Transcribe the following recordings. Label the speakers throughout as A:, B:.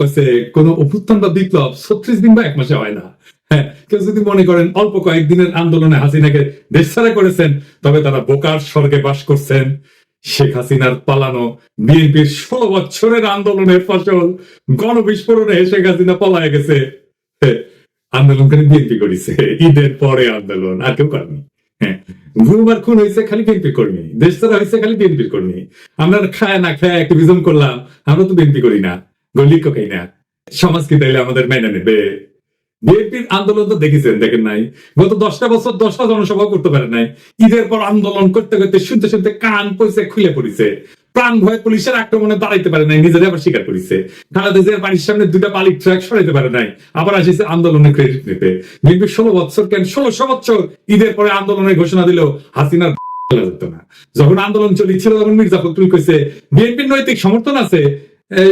A: কইছে কোন অভ্যুত্থান বিপ্লব ছত্রিশ দিন বা এক মাসে হয় না। হ্যাঁ কেউ যদি মনে করেন অল্প কয়েকদিনের আন্দোলনে হাসিনাকে দেশ ছাড়া করেছেন তবে তারা বোকার স্বর্গে বাস করছেন। শেখ হাসিনার পালানো বিএনপির ষোলো বছরের আন্দোলনের ফসল গণবিস্ফোরণে শেখ হাসিনা পলায় গেছে। হ্যাঁ, আন্দোলনকারী বিএনপি করেছে। ঈদের পরে আন্দোলন আর কেউ করেনি। হ্যাঁ গুরুবার খুন হয়েছে খালি বিএনপি কর্মী দেশ ছাড়া হয়েছে খালি বিএনপির কর্মী। আমরা খায় না খায় অ্যাক্টিভিজম করলাম আমরা তো বিএনপি করি না। গল্লি কোকাই না আমাদের মেনে নেবে। বিএনপির আন্দোলন তো দেখেছেন, দেখেন নাই। গত দশটা বছর দশটা জনসভা করতে পারে নাই। ঈদের পর আন্দোলন করতে করতে শুনতে শুনতে কান খুলে পড়েছে। প্রাণ ভয় পুলিশের আক্রমণে দাঁড়াইতে পারে নাই নিজেরা আবার স্বীকার করেছে। বাড়ির সামনে দুটা ট্রাক সরাইতে পারে নাই, আবার আসিছে ক্রেডিট নিতে। বিএনপি ষোলো বছর কেন ষোলোশো বছর ঈদের পরে আন্দোলনের ঘোষণা দিল হাসিনার যখন আন্দোলন চলছিল, তখন মির্জা ফখরুল কইছে, বিএনপির নৈতিক সমর্থন আছে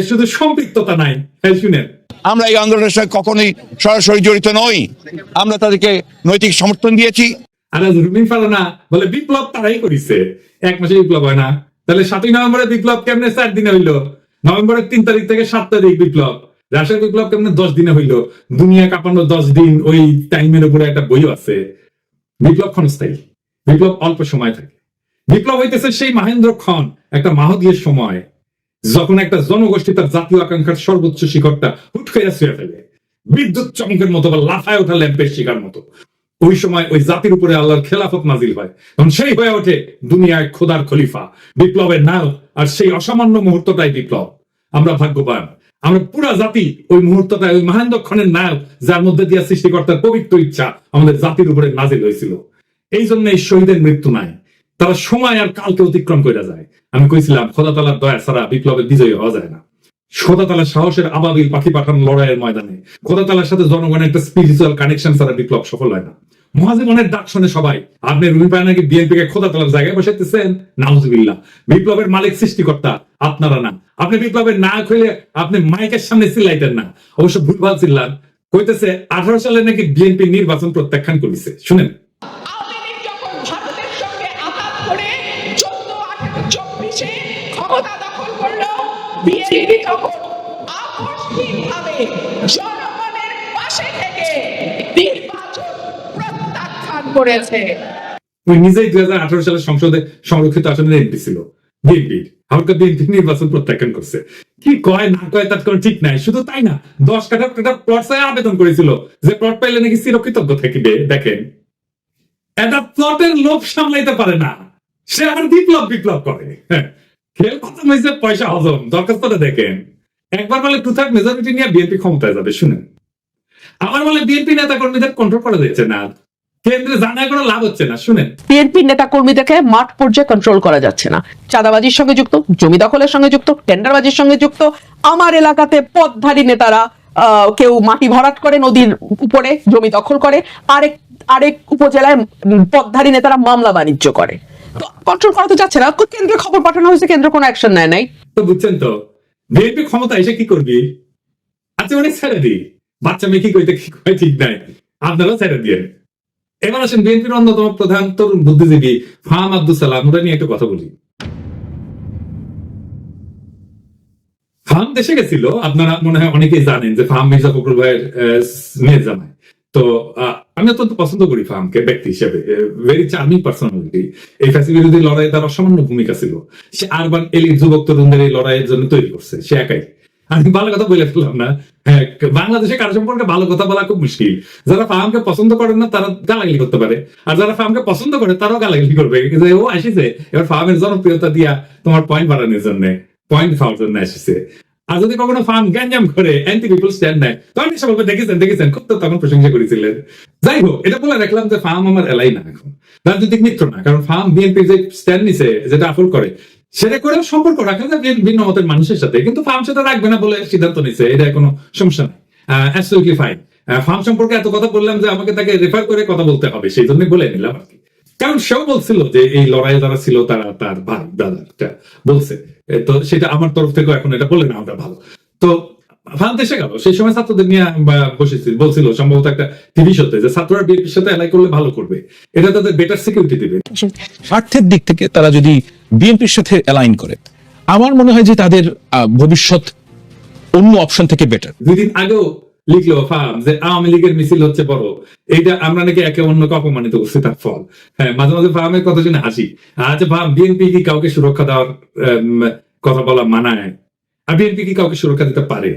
A: শুধু সম্পৃক্ততা নাই শুনেন।
B: আমরা এই আন্দোলনের সঙ্গে কখনোই সরাসরি জড়িত নই। আমরা তাদেরকে নৈতিক সমর্থন দিয়েছি।
A: আর আজ রুমিন ফারানা বলে বিপ্লব তারাই করিছে। এক মাসে বিপ্লব হয় না। তাহলে সাতই নভেম্বরে বিপ্লব কেমনে চার দিনে হইল? নভেম্বরের তিন তারিখ থেকে সাত তারিখ বিপ্লব। রাশিয়ার বিপ্লব কেমনে দশ দিনে হইল? দুনিয়া কাঁপানো দশ দিন ওই টাইমের উপরে একটা বইও আছে। বিপ্লব ক্ষণস্থায়ী। বিপ্লব অল্প সময় থাকে। বিপ্লব হইতেছে সেই মহেন্দ্র ক্ষণ একটা মাহদীয় সময়। যখন একটা জনগোষ্ঠী তার জাতীয় আকাঙ্ক্ষার সর্বোচ্চ শিখরটা হুট করে ছুঁয়ে ফেলে। বিদ্যুৎ চমকের মতো বা লাফায় ওঠা ল্যাম্পের শিকার মতো। ওই সময় ওই জাতির উপরে আল্লাহর খেলাফত নাজিল হয়। তখন সেই হয়ে ওঠে দুনিয়ায় খোদার খলিফা, বিপ্লবের নায়ক, আর সেই অসামান্য মুহূর্তটাই বিপ্লব। আমরা ভাগ্যবান। আমরা পুরা জাতি ওই মুহূর্তটা ওই মহেন্দ্র ক্ষণের নায়ক, যার মধ্যে দিয়ে সৃষ্টিকর্তার পবিত্র ইচ্ছা আমাদের জাতির উপরে নাজিল হয়েছিল। এই জন্য এই শহীদের মৃত্যু নাই। তারা সময় আর কালকে অতিক্রম করে যায়। আমি কইছিলাম খোদা তালার দয়া ছাড়া বিপ্লবের বিজয়ী হওয়া যায় না। খোদা তালার সাহসের আবাবিল পাখি পাঠানো লড়াইয়ের ময়দানে খোদা তালার সাথে জনগণের একটা স্পিরিচুয়াল কানেকশন ছাড়া বিপ্লব সফল হয় না। মহাজীবনের ডাক শুনে সবাই, আপনি রুমি বিএনপি কে জায়গায় বসাইতেছেন? বিপ্লবের মালিক সৃষ্টিকর্তা আপনারা না। আপনি বিপ্লবের নায়ক হইলে আপনি মাইকের সামনে চিল্লাইতেন না। অবশ্য ভুলভাল চিল্লান। কইতেছে, আঠারো সালে নাকি বিএনপি নির্বাচন প্রত্যাখ্যান করেছে। শুনেন।
C: ক্ষমতা দখল করল বিএনপি তখন আকস্মিকভাবে জনগণের পাশে থেকে নির্বাচন প্রত্যাখ্যান করেছে।
A: নিজেই দুই হাজার আঠারো সালের সংসদে সংরক্ষিত আসনের এমপি ছিল বিএনপি হালকা বিএনপি নির্বাচন প্রত্যাখ্যান করছে। কি কয় না কয় তার কোনো ঠিক নাই। শুধু তাই না দশ কাঠা একটা প্লট আবেদন করেছিল যে প্লট পাইলে নাকি চিরকৃতজ্ঞ থাকিবে। দেখেন একটা প্লটের লোভ সামলাইতে পারে না। সে আবার বিপ্লব বিপ্লব করে। হ্যাঁ, পয়সা হজম দেখেন। একবার বলে টু থার্ড মেজরিটি নিয়ে বিএনপি ক্ষমতায় যাবে, শুনেন। আবার বলে বিএনপি নেতা কর্মীদের কন্ট্রোল করা যাচ্ছে না। কেন্দ্রে জানায় কোনো লাভ হচ্ছে না, শুনেন।
D: বিএনপির নেতা কর্মীদেরকে মাঠ পর্যায়ে কন্ট্রোল করা যাচ্ছে না। চাঁদাবাজির সঙ্গে যুক্ত, জমি দখলের সঙ্গে যুক্ত, টেন্ডারবাজির সঙ্গে যুক্ত, আমার এলাকাতে পথধারী নেতারা কেউ মাটি ভরাট করে নদীর উপরে জমি দখল করে, আরেক আরেক উপজেলায় পথধারী নেতারা মামলা বাণিজ্য করে। কন্ট্রোল করা তো যাচ্ছে না। কেন্দ্রে খবর পাঠানো হয়েছে, কেন্দ্র কোনো অ্যাকশন নেয় নাই।
A: তো বুঝছেন তো? বিএনপি ক্ষমতা এসে কি করবি? আচ্ছা ছেড়ে বাচ্চা মেয়ে কি কি ঠিক নাই। ছেড়ে দিয়ে এবার আসেন বিএনপির অন্যতম প্রধান তরুণ বুদ্ধিজীবী ফাহাম আব্দুল সালাম। ওটা নিয়ে একটু কথা বলি। ফাহাম দেশে গেছিল, আপনারা মনে হয় অনেকেই জানেন যে ফাহাম মির্জা ফখরুল ভাইয়ের মেয়ের জামাই। তো আমি অত্যন্ত পছন্দ করি ফাহামকে ব্যক্তি হিসেবে। ভেরি চার্মিং পার্সোনালিটি এই ফ্যাসি বিরোধী লড়াইয়ে তার অসামান্য ভূমিকা ছিল। সে আরবান এলিট যুবক তরুণদের এই লড়াইয়ের জন্য তৈরি করছে, সে একাই। আমি ভালো কথা বলে ফেললাম না। হ্যাঁ বাংলাদেশে কারও সম্পর্কে ভালো কথা বলা খুব মুশকিল। যারা ফাহামকে পছন্দ করেন না, তারা গালাগালি করতে পারে। আর যারা ফাহামকে পছন্দ করে, তারাও গালাগালি করবে। যে ও আসিছে, এবার ফাহামের জনপ্রিয়তা দিয়া তোমার পয়েন্ট বাড়ানোর জন্য পয়েন্ট খাওয়ার জন্য আসিছে। আর যদি কখনো ফার্ম গ্যাঞ্জাম করে অ্যান্টি পিপল স্ট্যান্ড নেয় তখন এসে বলবে দেখেছেন দেখেছেন খুব তো তখন প্রশংসা করেছিলেন। যাই হোক, এটা বলে রাখলাম যে ফার্ম আমার এলাই না এখন। রাজনৈতিক মিত্র না, কারণ ফার্ম বিএনপি যে স্ট্যান্ড নিছে, যেটা আফল করে, সেটা করে সম্পর্ক রাখা যায় ভিন্ন- মতের মানুষের সাথে, কিন্তু ফার্ম সেটা রাখবে না বলে সিদ্ধান্ত নিছে, এটা কোনো সমস্যা নাই। অ্যাবসলিউটলি ফাইন ফার্ম সম্পর্কে এত কথা বললাম যে আমাকে তাকে রেফার করে কথা বলতে হবে, সেই জন্যই বলে নিলাম আর কি। কারণ সেও বলছিল যে এই লড়াইয়ে যারা ছিল তারা তার ভাই ব্রাদারটা বলছে। তো সেটা আমার তরফ থেকে এখন এটা বলে না আমরা ভালো। তো গেল। সেই সময় ছাত্রদের নিয়ে বা বসেছিল বলছিল সম্ভবত একটা টিভি শোতে যে ছাত্ররা বিএনপির সাথে এলাই করলে ভালো করবে। এটা তাদের বেটার সিকিউরিটি দিবে।
E: স্বার্থের দিক থেকে তারা যদি বিএনপির সাথে অ্যালাইন করে আমার মনে হয় যে তাদের ভবিষ্যৎ অন্য অপশন থেকে বেটার
A: দুই দিন আগেও লিখলো ফার্ম যে আওয়ামী লীগের মিছিল হচ্ছে বড়। এইটা আমরা নাকি একে অন্যকে অপমানিত করছি, তার ফল। হ্যাঁ মাঝে মাঝে ফার্মের কথা শুনে হাসি। আচ্ছা ফার্ম বিএনপি কি কাউকে সুরক্ষা দেওয়ার কথা বলা মানায়? আর বিএনপি কি কাউকে সুরক্ষা দিতে পারে?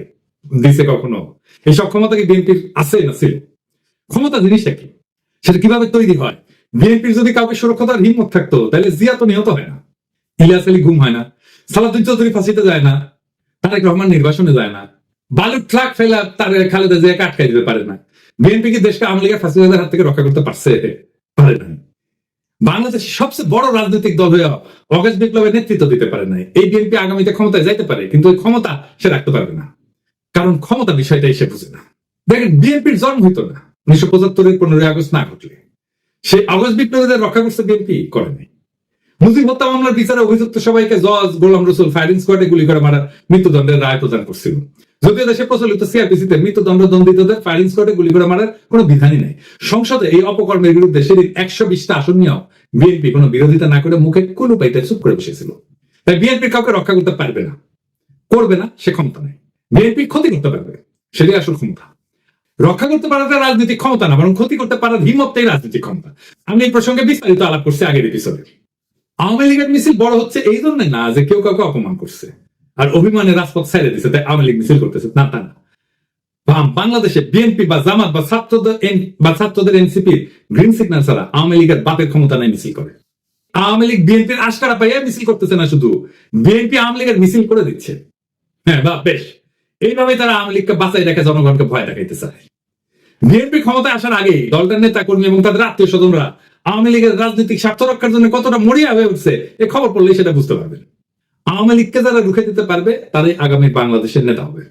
A: দিছে কখনো? এই সব ক্ষমতা কি বিএনপির আছে না ছিল? ক্ষমতা জিনিসটা কি সেটা কীভাবে তৈরি হয়? বিএনপির যদি কাউকে সুরক্ষা দেওয়ার হিম্মত থাকতো, তাহলে জিয়া তো নিহত হয় না। ইলিয়াস আলী গুম হয় না। সালাদুল চৌধুরী ফাঁসিতে যায় না। তারেক রহমান নির্বাচনে যায় না। বালুর ট্রাক ফেলা তার খালেদা জিয়াকে আটকাই দিতে পারে না। বিএনপি কি দেশকে আওয়ামী লীগের ফাঁসিবাদের হাত থেকে রক্ষা করতে পারছে? পারে না। বাংলাদেশের সবচেয়ে বড় রাজনৈতিক দল হয়ে অগস্ট বিপ্লবের নেতৃত্ব দিতে পারে না এই বিএনপি আগামীতে ক্ষমতায় যাইতে পারে, কিন্তু ওই ক্ষমতা সে রাখতে পারবে না। কারণ ক্ষমতা বিষয়টা এসে বুঝে না। দেখেন, বিএনপির জন্ম হইতো না। উনিশশো পঁচাত্তরের পনেরোই আগস্ট না ঘটলে। সেই আগস্ট বিপ্লবীদের রক্ষা করতে বিএনপি করে নাই। মুজিব হত্যা মামলার বিচারে অভিযুক্ত সবাইকে জজ, গোলাম রসুল, ফায়ারিং স্কোয়াডে গুলি করে মারার মৃত্যুদণ্ডের রায় প্রদান করছিল। যদিও দেশে প্রচলিত সিআরপিসিতে মৃত্যুদণ্ড দণ্ডিতদের ফায়ারিং স্কোয়াডে গুলি করে মারার কোনো বিধানই নেই। সংসদে এই অপকর্মের বিরুদ্ধে সেদিন একশো বিশটা আসন নিয়েও বিএনপি কোনো বিরোধিতা না করে মুখে কোনো পাইতে চুপ করে বসেছিল। তাই বিএনপি কাউকে রক্ষা করতে পারবে না, করবে না, সে ক্ষমতা নেই। বিএনপি ক্ষতি করতে পারবে, সেটাই আসল ক্ষমতা। রক্ষা করতে পারাটা রাজনৈতিক ক্ষমতা না, বরং ক্ষতি করতে পারার হিম্মতটাই রাজনৈতিক ক্ষমতা। আমি এই প্রসঙ্গে বিস্তারিত আলাপ করছি আগের এপিসোডে আওয়ামী লীগের মিছিল বড় হচ্ছে এই জন্য না যে কেউ কাউকে অপমান করছে। আর অভিমানে রাজপথ ছেড়ে দিচ্ছে তাই আওয়ামী লীগ মিছিল করতেছে না তা না বাংলাদেশে বিএনপি বা জামাত বা ছাত্রদের বা ছাত্রদের এনসিপি গ্রিন সিগন্যাল ছাড়া আওয়ামী লীগের বাপের ক্ষমতা নাই মিছিল করে। আওয়ামী লীগ বিএনপির আশকারা পাইয়া মিছিল করতেছে না শুধু, বিএনপি আওয়ামী লীগের মিছিল করে দিচ্ছে। হ্যাঁ বা বেশ। এইভাবে তারা আওয়ামী লীগকে বাঁচাই রেখে জনগণকে ভয় দেখাইতে চায়। বিএনপি ক্ষমতায় আসার আগে দলটার নেতা কর্মী এবং তাদের আত্মীয় স্বজনরা আওয়ামী লীগের রাজনৈতিক স্বার্থ রক্ষার জন্য কতটা মরিয়া হয়ে উঠছে, এ খবর পড়লেই সেটা বুঝতে পারবেন। আওয়ামী লীগকে যারা রুখে দিতে পারবে, তারাই আগামী বাংলাদেশের নেতা হবে।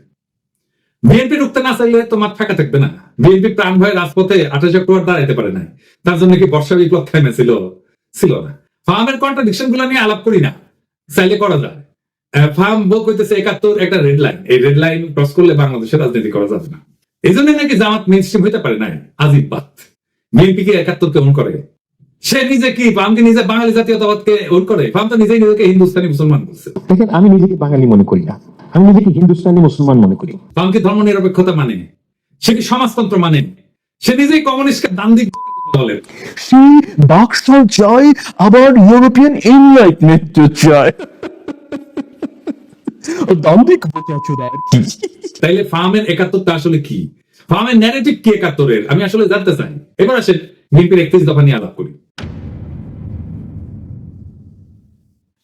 A: বিএনপি রুখতে না চাইলে তো মাঠ ফাঁকা থাকবে না। বিএনপি প্রাণ ভয়ে রাজপথে আঠাশ অক্টোবর দাঁড়াইতে পারে নাই। তার জন্য কি বর্ষা বিপ্লব থেমেছিল? ছিল না। ফার্মের কন্ট্রাডিকশনগুলো নিয়ে আলাপ করি না। চাইলে করা যায়। ফার্ম বউ কইতেছে একাত্তর, একটা রেড লাইন। এই রেড লাইন ক্রস করলে বাংলাদেশের রাজনীতি করা যাবে না। এই জন্য নাকি জামাত মেন হইতে পারে না আজিব বাত। বিএনপি কি একাত্তর কে ওন করে? সে নিজে কি ফার্মকে নিজে বাঙালি জাতীয়তাবাদকে ওন করে? ফার্ম তো নিজেই নিজেকে হিন্দুস্তানি মুসলমান বলছে।
F: দেখেন আমি নিজেকে বাঙালি মনে করি না? আমি নিজেকে হিন্দুস্তানি মুসলমান মনে করি?
A: ফার্ম কি ধর্ম নিরপেক্ষতা মানে? সে কি সমাজতন্ত্র মানে? সে নিজেই কমিউনিস্টকে দান দিক
F: সে বাক্সাল চায় আবার ইউরোপিয়ান এনলাইটমেন্ট চায় দাম্ভিক বোঝাচোদা কি
A: তাইলে ফার্মের একাত্তরটা আসলে কি? ফার্মের ন্যারেটিভ কি একাত্তরের? আমি আসলে জানতে চাই। এবার আসেন বিএনপির একত্রিশ দফা নিয়ে আলাপ করি।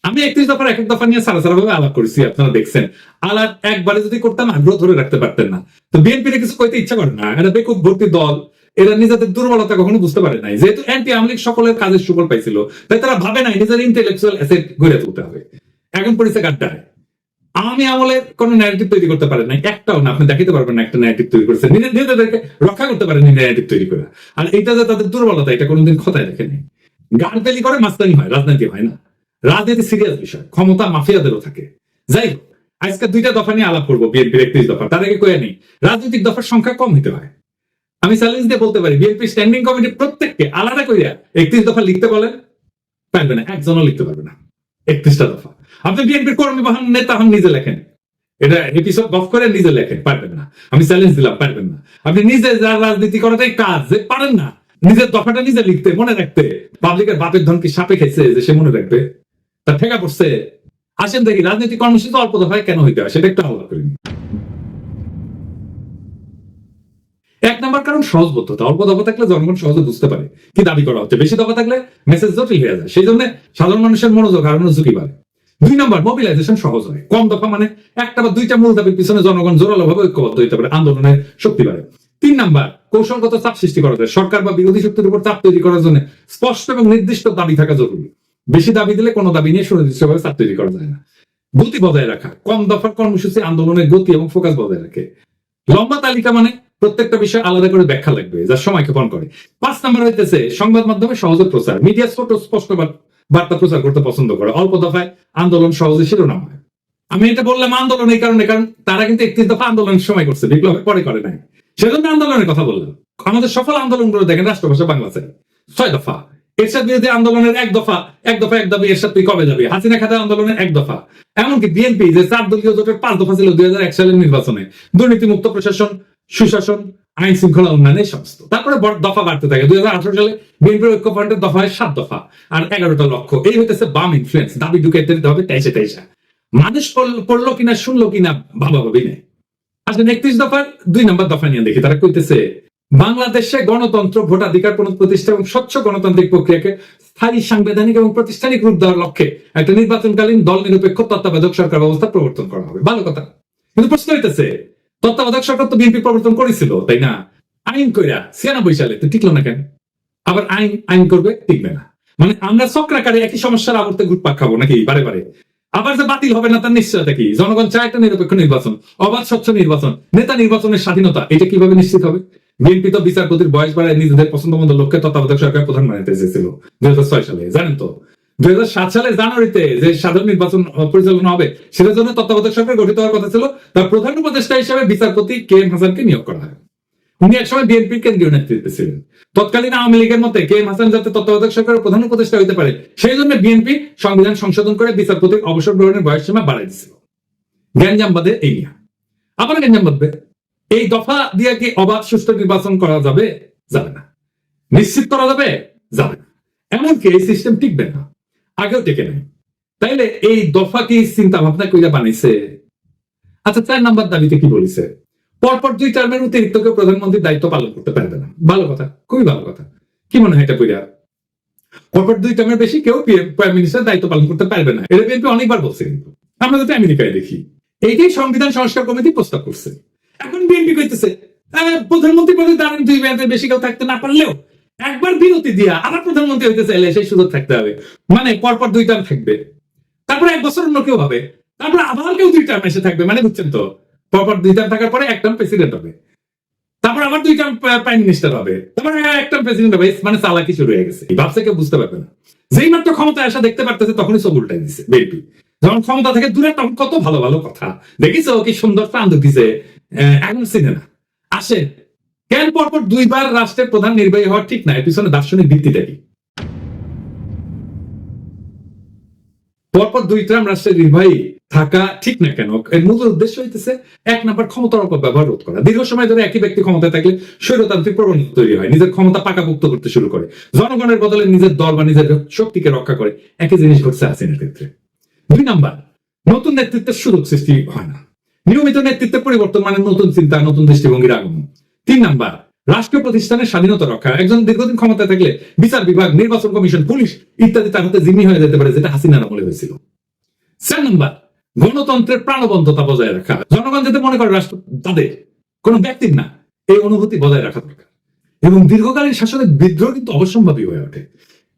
A: আমি একত্রিশ দফার এক এক দফা নিয়ে সারা সারা ভাবে আলাপ করেছি, আপনারা দেখছেন। আলাপ একবারে যদি করতাম আগ্রহ ধরে রাখতে পারতেন না। তো বিএনপির কিছু কইতে ইচ্ছা করে না এটা বেকুব ভর্তি দল, এরা নিজেদের দুর্বলতা কখনো বুঝতে পারে নাই। যেহেতু অ্যান্টি আমলিক সকলের কাজের সুফল পাইছিল, তাই তারা ভাবে নাই নিজের ইন্টেলেকচুয়াল অ্যাসেট গড়ে তুলতে হবে। এখন পড়েছে গাড্ডায়। আমি আমলে কোন ন্যারেটিভ তৈরি করতে পারেন না একটাও না, আপনি দেখাতে পারবেন না একটা ন্যারেটিভ তৈরি করেছে। নিজে- নিজেদেরকে রক্ষা করতে পারেন ন্যারেটিভ তৈরি করে। আর এটা যে তাদের দুর্বলতা, এটা কোনোদিন খতায় দেখেনি গাড়তেলি করে মাস্তানি হয়, রাজনীতি হয় না। রাজনীতি সিরিয়াস বিষয়, ক্ষমতা মাফিয়াদেরও থাকে। যাই হোক, আজকে দুইটা দফা নিয়ে আলাপ করব, বিএনপির একত্রিশ দফা। তার আগে কয়ে নেই, রাজনৈতিক দফার সংখ্যা কম হতে হয় আমি চ্যালেঞ্জ দিয়ে বলতে পারি বিএনপি স্ট্যান্ডিং কমিটি প্রত্যেককে আলাদা করিয়া একত্রিশ দফা লিখতে বলেন, পারবে না, একজনও লিখতে পারবে না। একত্রিশটা দফা। আপনি বিএনপির কর্মী বাহন নেতা হন, নিজে লেখেন। এটা এপিসোড অফ করে, নিজে লেখেন, পারবেন না। আমি চ্যালেঞ্জ দিলাম, পারবেন না। আপনি নিজে যা রাজনীতি করাটাই কাজ, যে পারেন না, নিজের দফাটা নিজে লিখতে, মনে রাখতে। পাবলিকের বাপের ধন কি সাপে খাইছে যে সে মনে রাখবে? তার ঠেকা পড়ছে। আসেন দেখি রাজনৈতিক কর্মসূচি অল্প দফায় কেন হইতে হয়? সেটা একটু আলাদা করিনি এক নম্বর কারণ সহজবোধতা অল্প দফা থাকলে জনগণ সহজে বুঝতে পারে কি দাবি করা হচ্ছে। বেশি দফা থাকলে মেসেজ জটিল হয়ে যায়। সেই জন্য সাধারণ মানুষের মনোযোগ হারানোর ঝুঁকি বাড়ে। দুই নম্বর মোবিলাইজেশন সহজ হয়। কম দফা মানে একটা বা দুইটা মূল দাবির পিছনে জনগণ জোরালো ভাবে ঐক্যবদ্ধ হইতে পারে আন্দোলনের শক্তি বাড়ে। তিন নাম্বার, কৌশলগত চাপ সৃষ্টি করা যায়। সরকার বা বিরোধী শক্তির উপর চাপ তৈরি করার জন্য স্পষ্ট এবং নির্দিষ্ট দাবি থাকা জরুরি। বেশি দাবি দিলে কোনো দাবি নিয়ে সুনির্দিষ্টভাবে চাপ তৈরি করা যায় না। গতি বজায় রাখা, কম দফার কর্মসূচি আন্দোলনের গতি এবং ফোকাস বজায় রাখে। লম্বা তালিকা মানে প্রত্যেকটা বিষয় আলাদা করে ব্যাখ্যা লাগবে যার সময় ক্ষেপণ করে। পাঁচ নাম্বার হইতেছে সংবাদ মাধ্যমে সহজে প্রচার। মিডিয়া ছোট, স্পষ্ট বার্তা প্রচার করতে পছন্দ করে। অল্প দফায় আন্দোলন সহজে শিরোনাম হয়। আমি এটা বললাম আন্দোলন এই কারণে, কারণ তারা কিন্তু একত্রিশ দফা আন্দোলনের সময় করছে বিপ্লবের পরে করে নাই। সেজন্য আন্দোলনের কথা বললাম। আমাদের সফল আন্দোলনগুলো দেখেন রাষ্ট্রভাষা বাংলা চাই ছয় দফা। এরশাদ বিরোধী আন্দোলনের এক দফা এক দফা, এক দাবি, এরশাদ তুই কবে যাবে? হাসিনা খাতা আন্দোলনের এক দফা। এমনকি বিএনপি যে চার দলীয় জোটের পাঁচ দফা ছিল দুই হাজার এক সালের নির্বাচনে। দুর্নীতিমুক্ত প্রশাসন, সুশাসন আইন শৃঙ্খলা উন্নয়ন এই সমস্ত তারপরে দফা বাড়তে থাকে। দুই হাজার আঠারো সালে বিএনপির ঐক্য ফ্রন্টের দফা হয় সাত দফা আর এগারোটা লক্ষ্য এই হইতেছে বাম ইনফ্লুয়েন্স দাবি ঢুকাইতে দিতে হবে তেইশে তেইশা। মানুষ পড়ল কিনা, শুনলো কিনা, ভাবা ভাবি নেই আসলে একত্রিশ দফার দুই নম্বর দফা নিয়ে দেখি। তারা কইতেছে, বাংলাদেশে গণতন্ত্র, ভোটাধিকার, পুনঃপ্রতিষ্ঠা এবং স্বচ্ছ গণতান্ত্রিক প্রক্রিয়াকে স্থায়ী সাংবিধানিক এবং প্রাতিষ্ঠানিক রূপ দেওয়ার লক্ষ্যে একটা নির্বাচনকালীন দল নিরপেক্ষ তত্ত্বাবধায়ক সরকার ব্যবস্থা প্রবর্তন করা হবে। ভালো কথা। কিন্তু প্রশ্ন হইতেছে তত্ত্বাবধায়ক সরকার তো বিএনপি প্রবর্তন করেছিল, তাই না? আইন কইরা ছিয়ানব্বই সালে তো টিকলো না কেন? আবার আইন আইন করবে, টিকবে না। মানে আমরা চক্রাকারে একই সমস্যার আবর্তে ঘুরপাক খাব নাকি বারে বারে? আবার যে বাতিল হবে না, তার নিশ্চয়তা কি? জনগণ চায় একটা নিরপেক্ষ নির্বাচন, অবাধ স্বচ্ছ নির্বাচন, নেতা নির্বাচনের স্বাধীনতা, এটা কীভাবে নিশ্চিত হবে? বিএনপি তো বিচারপতির বয়স বাড়ায় নিজেদের পছন্দ মতো লোককে তত্ত্বাবধায়ক সরকার প্রধান বানাতে চেয়েছিল, দুই হাজার ছয় সালে, জানেন তো? দুই হাজার সাত সালে জানুয়ারিতে যে সাধারণ নির্বাচন পরিচালনা হবে, সেটার জন্য তত্ত্বাবধায়ক সরকার গঠিত হওয়ার কথা ছিল। তার প্রধান উপদেষ্টা হিসেবে বিচারপতি কে এম হাসানকে নিয়োগ করা হয়। উনি একসময় বিএনপির কেন্দ্রীয় নেতৃত্বে ছিলেন। তৎকালীন আওয়ামী লীগের মতে কে এম হাসান যাতে তত্ত্বাবধায়ক সরকারের প্রধান উপদেষ্টা পারে, সেই জন্য বিএনপি সংবিধান সংশোধন করে বিচারপতির অবসর গ্রহণের বয়স সীমা বাড়াই গ্যাঞ্জাম বাদে এই আবার গ্যাঞ্জাম বাদবে। এই দফা দিয়ে কি অবাধ সুষ্ঠু নির্বাচন করা যাবে? যাবে না। নিশ্চিত করা যাবে? যাবে না। এমনকি এই সিস্টেম টিকবে না। আগেও টেকে নেই। তাইলে এই দফা কি চিন্তা ভাবনা কইরা বানাইছে? আচ্ছা চার নাম্বার দাবিতে কি বলেছে? পরপর দুই টার্মের অতিরিক্ত কেউ প্রধানমন্ত্রীর দায়িত্ব পালন করতে পারবে না। ভালো কথা, খুবই ভালো কথা। কি মনে হয় এটা কইরা? পরপর দুই টার্মের বেশি কেউ প্রাইম মিনিস্টার দায়িত্ব পালন করতে পারবে না। এটা বিএনপি অনেকবার বলছে কিন্তু। আমরা যদি আমেরিকায় দেখি, এইটাই সংবিধান সংস্কার কমিটি প্রস্তাব করছে। এখন বিএনপি কইতেছে প্রধানমন্ত্রী পদে দাঁড়ান, দুই মেয়াদের বেশি কেউ থাকতে না পারলেও একবার বিরতি দিয়া আবার প্রধানমন্ত্রী হইতে চাইলে সেই সুযোগ থাকতে হবে। মানে পরপর দুই টার্ম থাকবে। তারপরে এক বছর অন্য কেউ হবে তারপরে আবার কেউ দুই টার্ম এসে থাকবে মানে বুঝছেন তো? পরপর দুই টার্ম থাকার পরে এক টার্ম প্রেসিডেন্ট হবে। তারপর আবার দুই টার্ম প্রাইম মিনিস্টার হবে। তারপরে এক টার্ম প্রেসিডেন্ট হবে। মানে চালাকি শুরু হয়ে গেছে। ভাবছে কেউ বুঝতে পারবে না। যেই মাত্র ক্ষমতা আসা দেখতে পারতেছে, তখনই সব উল্টাই দিচ্ছে বিএনপি যখন ক্ষমতা থেকে দূরে, তখন কত ভালো ভালো কথা। দেখিছো কি সুন্দর প্রান্ত দিছে? এখন সিনেমা। আসে। কেন পরপর দুইবার রাষ্ট্রের প্রধান নির্বাহী হওয়া ঠিক না এর পিছনে দার্শনিক ভিত্তিটা কি? পরপর দুই ট্রাম রাষ্ট্রের নির্বাহী থাকা ঠিক না কেন? এর মূল উদ্দেশ্য হইতেছে এক নাম্বার ক্ষমতার অপব্যবহার রোধ করা। দীর্ঘ সময় ধরে একই ব্যক্তি ক্ষমতায় থাকলে স্বৈরতান্ত্রিক প্রবণতা তৈরি হয়, নিজের ক্ষমতা পাকাপোক্ত করতে শুরু করে। জনগণের বদলে নিজের দল বা নিজের শক্তিকে রক্ষা করে। একই জিনিস ঘটছে হাসিনার ক্ষেত্রে। দুই নাম্বার, নতুন নেতৃত্বের সুযোগ সৃষ্টি হয় না। নিয়মিত নেতৃত্বের পরিবর্তন মানে নতুন চিন্তা, নতুন দৃষ্টিভঙ্গির আগমন। তিন নাম্বার রাষ্ট্রীয় প্রতিষ্ঠানের স্বাধীনতা রক্ষা। একজন দীর্ঘদিন ক্ষমতায় থাকলে বিচার বিভাগ, নির্বাচন কমিশন, পুলিশ ইত্যাদি তার হাতে জিম্মি হয়ে যেতে পারে, যেটা হাসিনার আমলে হয়েছিল। চার নাম্বার, গণতন্ত্রের প্রাণবন্ততা বজায় রাখা। জনগণ যাতে মনে করে রাষ্ট্র, তাদের, কোনো ব্যক্তির না, এই অনুভূতি বজায় রাখা দরকার। এবং দীর্ঘকালীন শাসনের বিদ্রোহ কিন্তু অবসম্ভাবী হয়ে ওঠে।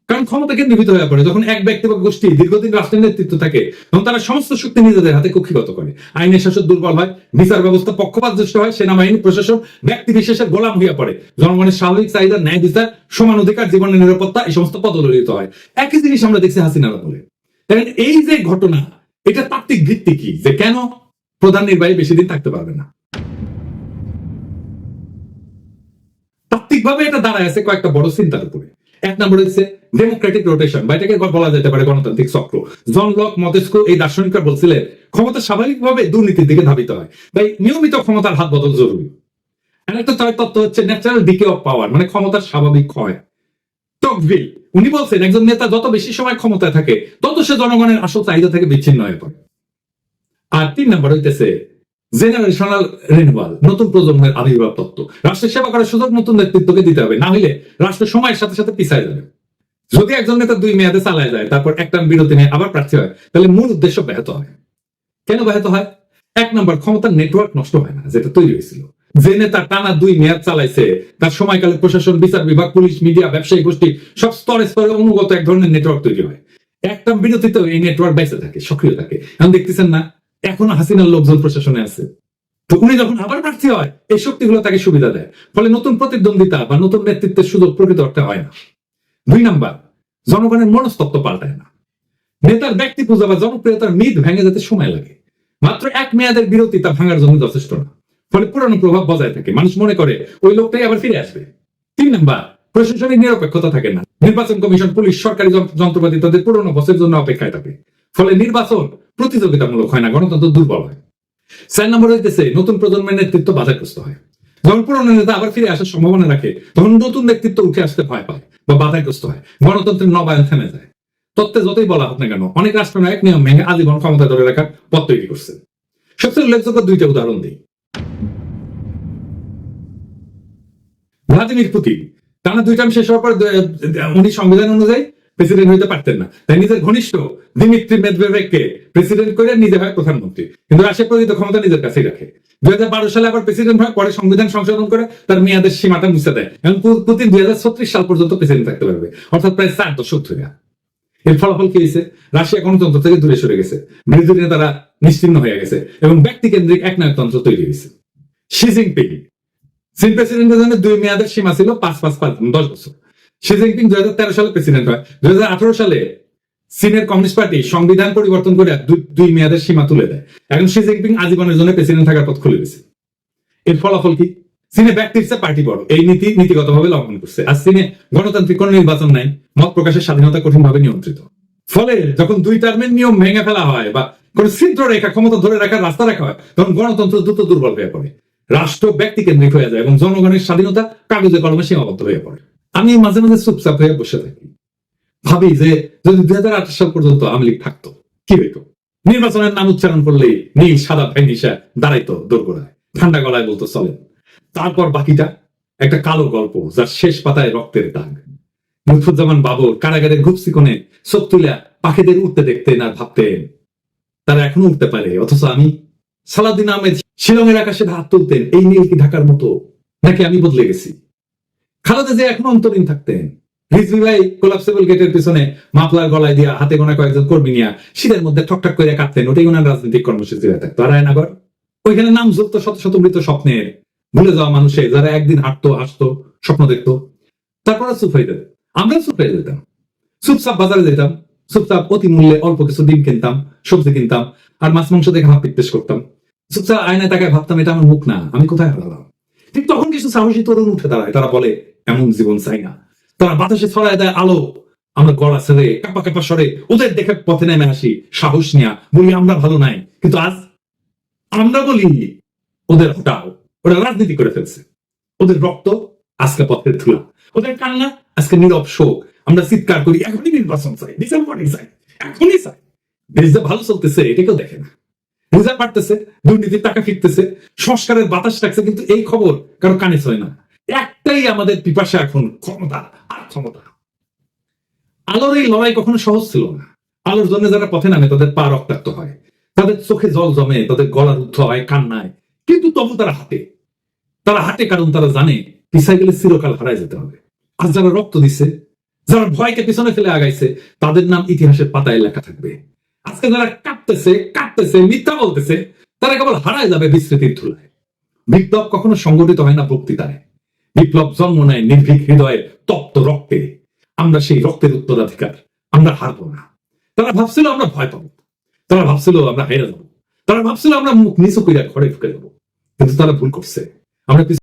A: কারণ ক্ষমতা কেন্দ্রীভূত হয়ে পড়ে, যখন এক ব্যক্তি বা গোষ্ঠী দীর্ঘদিন রাষ্ট্রের নেতৃত্ব থাকে, তখন তারা সমস্ত শক্তি নিজেদের হাতে কক্ষিগত করে। আইনের শাসন দুর্বল হয়, বিচার ব্যবস্থা পক্ষপাতদুষ্ট হয়, সেনাবাহিনী, প্রশাসন, ব্যক্তি বিশেষের গোলাম হইয়া পড়ে। জনগণের স্বাভাবিক চাহিদা, ন্যায় বিচার, সমান অধিকার, জীবনের নিরাপত্তা, এই সমস্ত পদদলিত হয়। একই জিনিস আমরা দেখছি হাসিনার বলে কারণ এই যে ঘটনা, এটা তাত্ত্বিক ভিত্তি কি? যে কেন প্রধান নির্বাহী বেশি দিন থাকতে পারবে না? তাত্ত্বিকভাবে এটা দাঁড়ায় আছে কয়েকটা বড় চিন্তার উপরে। এক নম্বর হচ্ছে ডেমোক্রেটিক রোটেশন বা এটাকে বলা যেতে পারে গণতান্ত্রিক চক্র। জন লক মতেস্কো এই দার্শনিকরা বলছিলেন, ক্ষমতা স্বাভাবিকভাবে দুর্নীতির দিকে ধাবিত হয়। তাই নিয়মিত ক্ষমতার হাত বদল জরুরি। আর একটা তার তত্ত্ব হচ্ছে ন্যাচারাল ডিকে অফ পাওয়ার মানে ক্ষমতার স্বাভাবিক ক্ষয়। টকভিল উনি বলছেন, একজন নেতা যত বেশি সময় ক্ষমতায় থাকে, তত সে জনগণের আসল চাহিদা থেকে বিচ্ছিন্ন হয়ে পড়ে। আর তিন নম্বর হইতেছে জেনারেশনাল নতুন প্রজন্মের আবির্ভাব তত্ত্ব। রাষ্ট্রের সেবা করার সুযোগ, নতুন নেতৃত্বকে দিতে হবে, না হলে রাষ্ট্র সময়ের সাথে সাথে পিছায় যাবে। যদি একজন নেতা দুই মেয়াদে চালায় যায়, তারপর একটা বিরতি নিয়ে আবার প্রার্থী হয়, তাহলে মূল উদ্দেশ্য ব্যাহত হয়। কেন ব্যাহত হয়? এক নম্বর, ক্ষমতার নেটওয়ার্ক নষ্ট হয় না, যেটা তৈরি হয়েছিল। যে নেতা টানা দুই মেয়াদ চালাইছে, তার সময়কালে প্রশাসন, বিচার বিভাগ, পুলিশ, মিডিয়া, ব্যবসায়ী, গোষ্ঠী, সব স্তরে স্তরে অনুগত এক ধরনের নেটওয়ার্ক তৈরি হয়। একটা বিরতিতে এই নেটওয়ার্ক বেঁচে থাকে, সক্রিয় থাকে। এখন দেখতেছেন না এখনও হাসিনার লোকজন প্রশাসনে আছে। তো উনি যখন আবার প্রার্থী হয়, এই শক্তিগুলো তাকে সুবিধা দেয়। ফলে নতুন প্রতিদ্বন্দ্বিতা বা নতুন নেতৃত্বের সুযোগ প্রকৃত অর্থে হয় না। দুই নাম্বার, জনগণের মনস্তত্ব পাল্টায় না। নেতার ব্যক্তি পূজা বা জনপ্রিয়তার মিদ ভেঙে যেতে সময় লাগে। মাত্র এক মেয়াদের বিরতি তা ভাঙার জন্য যথেষ্ট না। ফলে পুরানো প্রভাব বজায় থাকে। মানুষ মনে করে, ওই লোকটাই আবার ফিরে আসবে। তিন নাম্বার, প্রশাসনিক নিরপেক্ষতা থাকে না। নির্বাচন কমিশন, পুলিশ, সরকারি যন্ত্রপাতি তাদের পুরনো বছরের জন্য অপেক্ষায় থাকে। ফলে নির্বাচন প্রতিযোগিতামূলক হয় না, গণতন্ত্র দুর্বল হয়। চার নম্বর হইতেছে, নতুন প্রজন্মের নেতৃত্ব বাধাগ্রস্ত হয়। যখন পুরনো নেতা আবার ফিরে আসার সম্ভাবনা রাখে, তখন নতুন নেতৃত্ব উঠে আসতে ভয় পায় বা বাধাগ্রস্ত হয়। গণতন্ত্রের নবায়ন থেমে যায়। তত্ত্বে যতই বলা হোক না কেন, অনেক রাষ্ট্রনায়ক নিয়ম ভেঙে আজীবন ক্ষমতা ধরে রাখার পথ তৈরি করছে। সবচেয়ে উল্লেখযোগ্য দুইটা উদাহরণ দিই। Vladimir Putin. টানা দুই টার্ম শেষ হওয়ার পর, উনি সংবিধান অনুযায়ী প্রেসিডেন্ট হইতে পারতেন না। তাই নিজের ঘনিষ্ঠ দিমিত্রি মেদভেদেবকে প্রেসিডেন্ট করে নিজে হয় প্রধানমন্ত্রী। কিন্তু রাশিয়া প্রকৃত ক্ষমতা নিজের কাছেই রাখে। দুই হাজার বারো সালে আবার প্রেসিডেন্ট হয় পরে সংবিধান সংশোধন করে তার মেয়াদের সীমাটা মুছে দেয়। এবং পুতিন দুই হাজার ছত্রিশ সাল পর্যন্ত প্রেসিডেন্ট থাকতে পারবে। অর্থাৎ প্রায় চার দশক ধরে। এর ফলাফল কি হয়েছে? রাশিয়া গণতন্ত্র থেকে দূরে সরে গেছে। বিরোধী নেতারা নিশ্চিন্ন হয়ে গেছে এবং ব্যক্তি কেন্দ্রিক একনায়কতন্ত্র তৈরি হয়েছে। শি জিনপিং চীন প্রেসিডেন্টের জন্য দুই মেয়াদের সীমা ছিল পাঁচ পাঁচ পাঁচ দশ বছর। শি জিনপিং দুই হাজার তেরো সালে প্রেসিডেন্ট হয়, দুই হাজার আঠারো সালে চীনের কমিউনিস্ট পার্টি সংবিধান পরিবর্তন করে দুই- মেয়াদের সীমা তুলে দেয়। এখন শি জিনপিং আজীবনের জন্য প্রেসিডেন্ট থাকার পথ খুলে দিয়েছে এর ফলাফল কি? চীনে ব্যক্তির চেয়ে পার্টি বড়। এই নীতি নীতিগতভাবে লঙ্ঘন করছে। আর চীনে গণতান্ত্রিক কোন নির্বাচন নাই, মত প্রকাশের স্বাধীনতা কঠিনভাবে নিয়ন্ত্রিত। ফলে যখন দুই টার্মের নিয়ম ভেঙে ফেলা হয় বা কোন ছিদ্র রেখা, ক্ষমতা ধরে রাখার রাস্তা রাখা হয়, তখন গণতন্ত্র দ্রুত দুর্বল হয়ে পড়ে। রাষ্ট্র ব্যক্তি কেন্দ্রিক হয়ে যায় এবং জনগণের স্বাধীনতা কাগজে কলমে সীমাবদ্ধ হয়ে পড়ে। আমি মাঝে মাঝে চুপচাপ হয়ে বসে থাকি। ভাবি যে যদি দুই হাজার আঠাশ সাল পর্যন্ত আওয়ামী লীগ থাকতো, কি হইতো? নির্বাচনের নাম উচ্চারণ করলেই নীল, সাদা ভেঙ্গিসা দাঁড়াইতো দোরগোড়ায়, ঠান্ডা গলায় বলতো, চলেন। তারপর বাকিটা, একটা কালো গল্প যার শেষ পাতায় রক্তের দাগ। লুৎফুজ্জামান বাবর কারাগারের ঘুপসি কোণে চোখ তুলে পাখিদের উঠতে দেখতেন আর ভাবতেন। তারা এখনও উঠতে পারে, অথচ আমি সালাউদ্দিন আহমেদ শিলংয়ের আকাশে হাত তুলতেন, এই নীল কি ঢাকার মতো? নাকি আমি বদলে গেছি? খালেদা যে এখনও অন্তরীণ থাকতেন ভাই কোলাপসেবল গেটের পিছনে মাফলার গলায় দিয়া হাতে গোনা কয়েকজন কর্মী নিয়া শীতের মধ্যে ঠকঠক করে ওটাই ওনার রাজনৈতিক কর্মসূচি হয়ে থাকতো। রায়নগর, ওইখানে নাম শত শত মৃত স্বপ্নের। ভুলে যাওয়া মানুষে যারা একদিন হাঁটতো, হাসতো, স্বপ্ন দেখতো। তারপরে চুপ হয়ে আমরা চুপ হয়ে যেতাম। চুপচাপ বাজারে যেতাম। চুপচাপ অতি মূল্যে অল্প কিছু ডিম কিনতাম, সবজি কিনতাম, আর মাছ মাংস দেখে হাত পিটপেশ করতাম। চুপচাপ আয়নায় তাকায় ভাবতাম, এটা আমার মুখ না, আমি কোথায় হারালাম? ঠিক তখন কিছু সাহসী তরুণ উঠে দাঁড়ায়। তারা বলে, এমন জীবন চাই না। তারা বাতাসে ছড়ায় দেয় আলো। আমরা গলা ছেড়ে, কাপা কাপা সরে ওদের দেখে পথে নেমে আসি। সাহস নিয়া বলি, আমরা ভালো নাই। কিন্তু আজ আমরা বলি, ওদের হটাও। ওরা রাজনীতি করে ফেলছে। ওদের রক্ত আজকে পথের ধুলা। ওদের কান্না আজকে নীরব শোক। আমরা চিৎকার করি, এখনই নির্বাচন চাই। ডিসেম্বরই চাই। এখনই চাই। দেশ যে ভালো চলতেছে এটা কেউ দেখে না। রিজার্ভ বাড়তেছে, দুর্নীতির টাকা ফিরতেছে, সংস্কারের বাতাস রাখছে, কিন্তু এই খবর কারও কানে ছয় না। একটাই আমাদের পিপাসা এখন, ক্ষমতা আর ক্ষমতা। আলোর এই লড়াই কখনো সহজ ছিল না। আলোর জন্য যারা পথে নামে, তাদের পা রক্তাক্ত হয়। তাদের চোখে জল জমে, তাদের গলা রুদ্ধ হয়, কান্নায়। কিন্তু তবু তারা হাঁটে। তারা হাঁটে কারণ তারা জানে পিছাই গেলে চিরকাল হারায় যেতে হবে। আর যারা রক্ত দিছে, যারা ভয়কে পিছনে ফেলে আগাইছে, তাদের নাম ইতিহাসের পাতায় লেখা থাকবে। আজকে যারা কাঁপতেছে কাঁপতেছে মিথ্যা বলতেছে, তারা কেবল হারায় যাবে বিস্মৃতির ধুলায়। বিপ্লব কখনো সংগঠিত হয় না বক্তৃতায়। বিপ্লব জন্ম নেয় নির্ভীক হৃদয়ের তপ্ত রক্তে। আমরা সেই রক্তের উত্তরাধিকার, আমরা হারবো না। তারা ভাবছিল আমরা ভয় পাবো। তারা ভাবছিল আমরা হেরে যাব। তারা ভাবছিল আমরা মুখ নিচু কইরা ঘরে ঢুকে যাব। কিন্তু তারা ভুল করছে। আমরা